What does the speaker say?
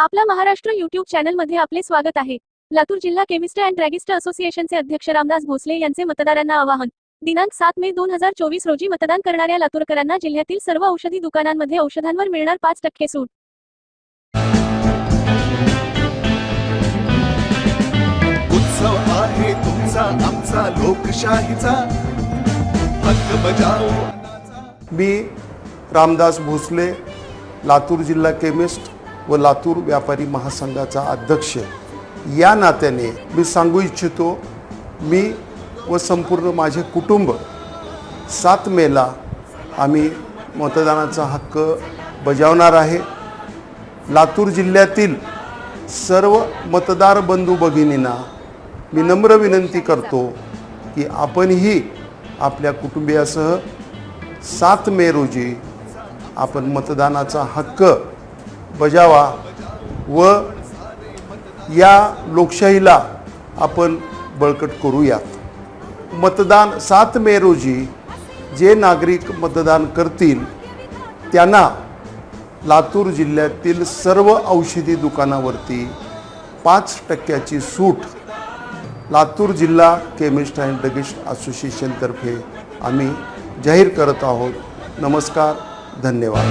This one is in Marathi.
आपला महाराष्ट्र युट्यूब चॅनलमध्ये आपले स्वागत आहे. लातूर जिल्हा केमिस्ट अँड ड्रॅगिस्ट असोसिएशनचे अध्यक्ष रामदास भोसले यांचे मतदारांना आवाहन. दिनांक सात मे दोन हजार चोवीस रोजी मतदान करणाऱ्या लातूरकरांना जिल्ह्यातील सर्व औषधी दुकानांमध्ये औषधांवर मिळणार पाच टक्के सूट. उत्सव आहे तुमचा आमचा लोकशाहीचा. हक्क बजाव. मी रामदास भोसले लातूर जिल्हा केमिस्ट. व लातूर व्यापारी महासंघाचा अध्यक्ष. या नात्याने मी सांगू इच्छितो मी व संपूर्ण माझे कुटुंब सात मेला आम्ही मतदानाचा हक्क बजावणार आहे. लातूर जिल्ह्यातील सर्व मतदार बंधू भगिनींना मी नम्र विनंती करतो की आपणही आपल्या कुटुंबियासह सात मे रोजी आपण मतदानाचा हक्क बजावा व या लोकशाहीला आपण बळकट करूयात. मतदान सात मे रोजी जे नागरिक मतदान करतील त्यांना लातूर जिल्ह्यातील सर्व औषधी दुकानावरती पाच टक्क्याची सूट लातूर जिल्हा केमिस्ट अँड ड्रगिस्ट असोसिएशनतर्फे आम्ही जाहीर करत आहोत. नमस्कार धन्यवाद.